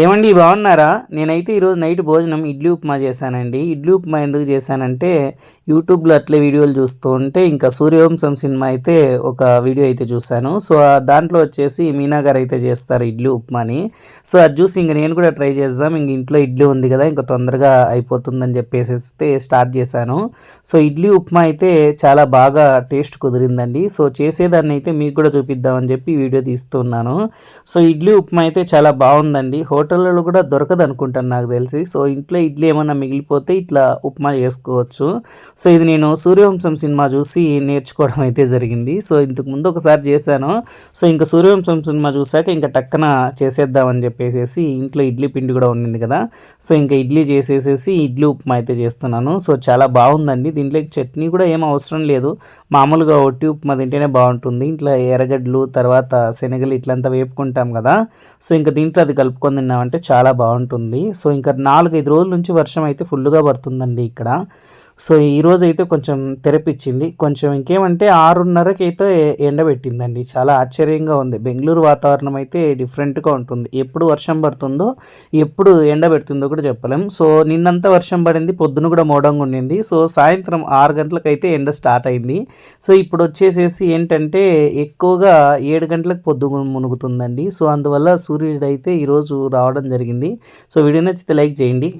ఏమండి బాగున్నారా? నేనైతే ఈరోజు నైట్ భోజనం ఇడ్లీ ఉప్మా చేశానండి. ఇడ్లీ ఉప్మా ఎందుకు చేశానంటే యూట్యూబ్లో అట్లే వీడియోలు చూస్తూ ఉంటే ఇంకా సూర్యవంశం సినిమా అయితే ఒక వీడియో అయితే చూశాను. సో దాంట్లో వచ్చేసి మీనా గారు అయితే చేస్తారు ఇడ్లీ ఉప్మాని. సో అది చూసి ఇంక నేను కూడా ట్రై చేద్దాం. ఇంక ఇంట్లో ఇడ్లీ ఉంది కదా ఇంకా తొందరగా అయిపోతుందని చెప్పేసి స్టార్ట్ చేశాను. సో ఇడ్లీ ఉప్మా అయితే చాలా బాగా టేస్ట్ కుదిరిందండి. సో చేసేదాన్ని అయితే మీకు కూడా చూపిద్దామని చెప్పి వీడియో తీస్తున్నాను సో ఇడ్లీ ఉప్మా అయితే చాలా బాగుందండి. హోటల్ హోటళ్ళలో కూడా దొరకదు అనుకుంటాను నాకు తెలిసి. సో ఇంట్లో ఇడ్లీ ఏమన్నా మిగిలిపోతే ఇట్లా ఉప్మా చేసుకోవచ్చు. సో ఇది నేను సూర్యవంశం సినిమా చూసి నేర్చుకోవడం అయితే జరిగింది. సో ఇంతకు ముందు ఒకసారి చేశాను. సో ఇంకా సూర్యవంశం సినిమా చూసాక ఇంకా టక్కన చేసేద్దామని చెప్పేసి ఇంట్లో ఇడ్లీ పిండి కూడా ఉండింది కదా. సో ఇంకా ఇడ్లీ చేసేసేసి ఇడ్లీ ఉప్మా అయితే చేస్తున్నాను. సో చాలా బాగుందండి. దీంట్లోకి చట్నీ కూడా ఏం అవసరం లేదు. మామూలుగా ఒట్టి ఉప్మా తింటేనే బాగుంటుంది. ఇంట్లో ఎర్రగడ్డలు తర్వాత శనగలు ఇట్లంతా వేపుకుంటాం కదా. సో ఇంకా దీంట్లో అది కలుపుకొని తిన్నామంటే చాలా బాగుంటుంది. సో ఇంకా నాలుగైదు రోజుల నుంచి వర్షం అయితే ఫుల్గా పడుతుందండి ఇక్కడ. సో ఈరోజు అయితే కొంచెం తెరపిచ్చింది. కొంచెం ఇంకేమంటే ఆరున్నరకి అయితే ఎండబెట్టిందండి. చాలా ఆశ్చర్యంగా ఉంది. బెంగళూరు వాతావరణం అయితే డిఫరెంట్గా ఉంటుంది. ఎప్పుడు వర్షం పడుతుందో ఎప్పుడు ఎండబెడుతుందో కూడా చెప్పలేం. సో నిన్నంతా వర్షం పడింది పొద్దున కూడా మోడంగా ఉండింది. సో సాయంత్రం ఆరు గంటలకైతే ఎండ స్టార్ట్ అయింది. సో ఇప్పుడు వచ్చేసేసి ఏంటంటే ఎక్కువగా ఏడు గంటలకు పొద్దు మునుగుతుందండి. సో అందువల్ల సూర్యుడు అయితే ఈరోజు రావడం జరిగింది. సో వీడియో నచ్చితే లైక్ చేయండి.